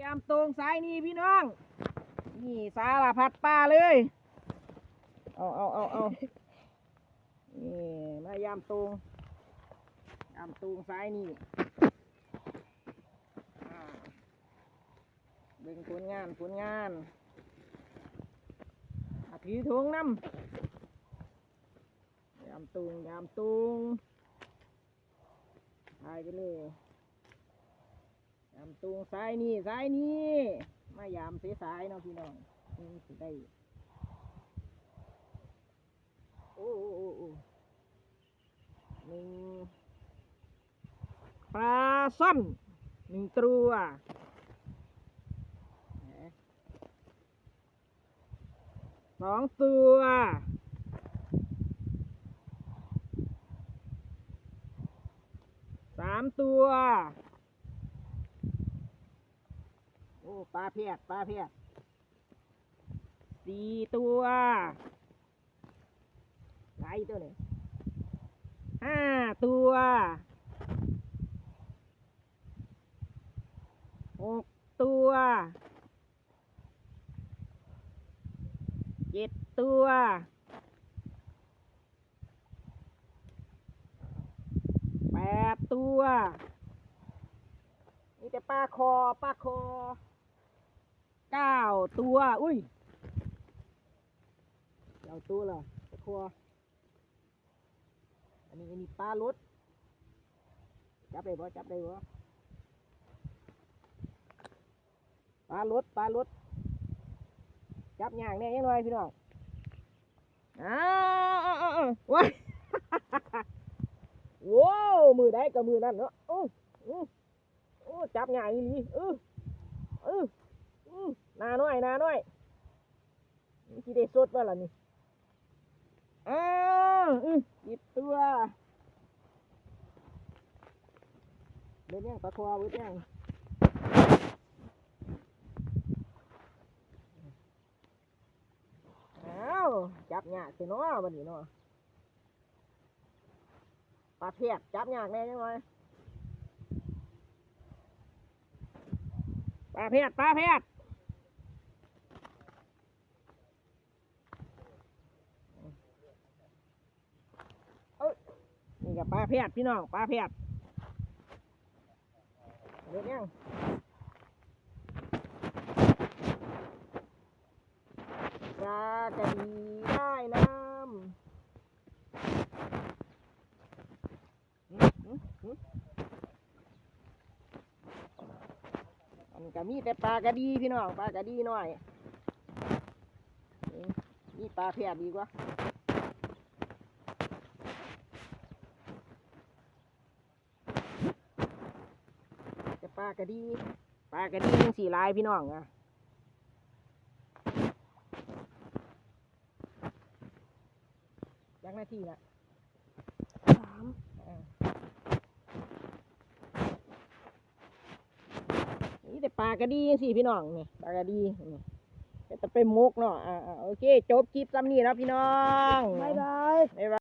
ยามตรงสายนี่พี่น้อง นี่สารพัดปลาเลย เอาเอาเอาเอานี่มายามตรงยามตรงสายนี่เบ่งผลงานผลงานอาถือถุงน้ำยามตรงยามตรงทายไปเลย ยามตูงซ้ายนี่ซ้ายนี่มายามเสียสายเนาะพี่น้องอืมสิได้ โอ้โอ้โอ้หนึ่งปลาซ่อนหนึ่งตัวสองตัวสามตัว โอ้ ปลาเพียดปลาเพียดสี่ตัวหลายตัวนี่ห้าตัวหกตัวเจ็ดตัวแปดตัว นี่แต่ปลาคอปลาคอ เก้าตัว อุ้ยเก้าตัวเหรอตะครัวอันนี้อันนี้ปลารดจับได้บ่จับได้บ่ปลารดปลารดจับย่างแน่ยังหน่อยพี่น้องอ้าวว้าว้าวว้ายโว้มือได้กับมือนั่นเนาะโอ้โอ้จับย่างอีหลีเออเออ นาหน้อยนาหน้อยนี่ได้สดว่าล่ะนี่อ้าวอือหยิบตัวเดี๋ยวนี้ตะควาไว้แจ้งอ้าวจับหยากสิเนาะวันนี้เนาะปลาเพียดจับหยากแน่ยังไงปลาเพียดปลาเพียด นี่ กับปลาแพทย์พี่น้องปลาแพทย์เด็ดยังปลากระดีได้น้ำอันก็มีแต่ปลากระดีพี่น้องปลากระดีหน่อย มีปลาแพทย์ดีกว่า ปลากระดีปลากระดียังสี่ลายพี่น้องอะยักหน้าที่ละสามอ่านี่แต่ปลากระดียังสี่พี่น้องนี่ปลากระดีนี่จะไปมกเนาะอ่าอ่าโอเค จบคลิปซ้ำนี่แล้วพี่น้อง บ๊ายบายบ๊ายบาย